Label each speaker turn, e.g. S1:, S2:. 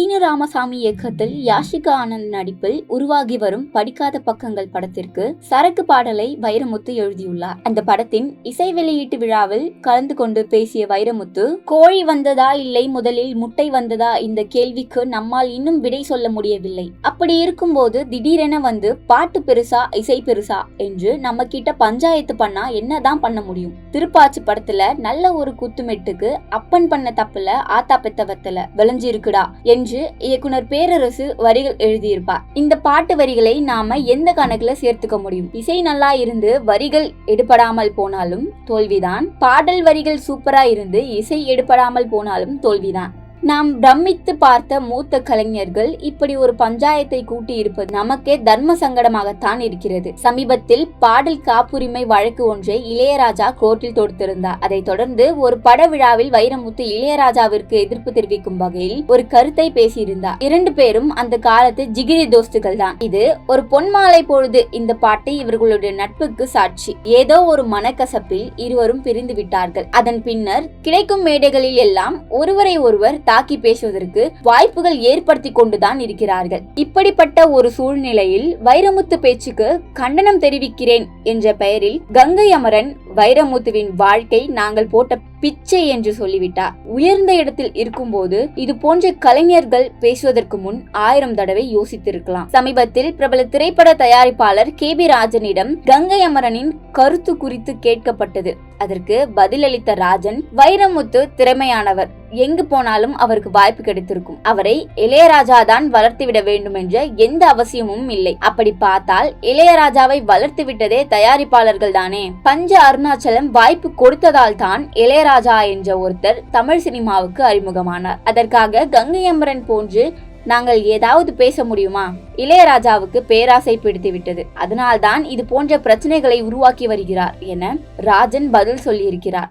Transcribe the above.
S1: சீனு ராமசாமி இயக்கத்தில் யாஷிகா ஆனந்த் நடிப்பில் உருவாகி வரும் படிக்காத பக்கங்கள் படத்திற்கு சரக்கு பாடலை வைரமுத்து எழுதியுள்ளார். அந்த படத்தின் இசை வெளியீட்டு விழாவில் கலந்து கொண்டு பேசிய வைரமுத்து கோழி வந்ததா இல்லை? முதலில் முட்டை வந்ததா? இந்த கேள்விக்கு நம்மால் இன்னும் விடை சொல்ல முடியவில்லை. அப்படி இருக்கும்போது திடீரென வந்து பாட்டு பெருசா? இசை பெருசா என்று நம்ம கிட்ட பஞ்சாயத்து பண்ணா என்னதான் பண்ண முடியும்? திருப்பாச்சி படத்துல நல்ல ஒரு குத்துமெட்டுக்கு அப்பன் பண்ண தப்புல ஆத்தா பெத்தவத்துல விளைஞ்சிருக்குடா என்று என்று இயக்குனர் பேரரசு வரிகள் எழுதியிருப்பார். இந்த பாட்டு வரிகளை நாம எந்த கணக்குல சேர்த்துக்க முடியும்? இசை நல்லா இருந்து வரிகள் எடுபடாமல் போனாலும் தோல்விதான். பாடல் வரிகள் சூப்பரா இருந்து இசை எடுபடாமல் போனாலும் தோல்விதான். நாம் பிரமித்து பார்த்த மூத்த கலைஞர்கள் இப்படி ஒரு பஞ்சாயத்தை கூட்டி இருப்பது நமக்கே தர்ம சங்கடமாகத்தான் இருக்கிறது. சமீபத்தில் பாடல் காப்புரிமை வழக்கு ஒன்றை இளையராஜா கோர்ட்டில் தொடுத்திருந்தார். அதைத் தொடர்ந்து ஒரு பட விழாவில் வைரமுத்து இளையராஜாவிற்கு எதிர்ப்பு தெரிவிக்கும் வகையில் ஒரு கருத்தை பேசியிருந்தார். இரண்டு பேரும் அந்த காலத்து ஜிகிரி தோஸ்துகள் தான். இது ஒரு பொன்மாலை பொழுது இந்த பாட்டு இவர்களுடைய நட்புக்கு சாட்சி. ஏதோ ஒரு மனக்கசப்பில் இருவரும் பிரிந்து விட்டார்கள். அதன் பின்னர் கிடைக்கும் மேடைகளில் எல்லாம் ஒருவரை ஒருவர் தாக்கி பேசுவதற்கு வாய்ப்புகள் ஏற்படுத்தி கொண்டுதான் இருக்கிறார்கள். இப்படிப்பட்ட ஒரு சூழ்நிலையில் வைரமுத்து பேச்சுக்கு கண்டனம் தெரிவிக்கிறேன் என்ற பெயரில் கங்கை அமரன் வைரமுத்துவின் வாழ்க்கை நாங்கள் போட்ட பிச்சை என்று சொல்லிவிட்டார் உயர்ந்த இடத்தில் இருக்கும்போது இது போன்ற கலைஞர்கள் பேசுவதற்கு முன் ஆயிரம் தடவை யோசித்திருக்கலாம். சமீபத்தில் பிரபல திரைப்பட தயாரிப்பாளர் கே பி ராஜனிடம் கங்கை அமரனின் கருத்து குறித்து கேட்கப்பட்டது. அதற்கு பதிலளித்த ராஜன் வைரமுத்து திறமையானவர். எங்கு போனாலும் அவருக்கு வாய்ப்பு கிடைத்திருக்கும். அவரை இளையராஜா தான் வளர்த்துவிட வேண்டும் என்ற எந்த அவசியமும் இல்லை. அப்படி பார்த்தால் இளையராஜாவை வளர்த்து விட்டதே தயாரிப்பாளர்கள் தானே பஞ்ச அருணாச்சலம் வாய்ப்பு கொடுத்ததால் தான் இளையராஜா என்ற ஒருத்தர் தமிழ் சினிமாவுக்கு அறிமுகமானார். அதற்காக கங்கை அமரன் போன்று நாங்கள் ஏதாவது பேச முடியுமா? இளையராஜாவுக்கு பேராசை பிடித்து விட்டது. அதனால்தான் இது போன்ற பிரச்சனைகளை உருவாக்கி வருகிறார் என ராஜன் பதில் சொல்லியிருக்கிறார்.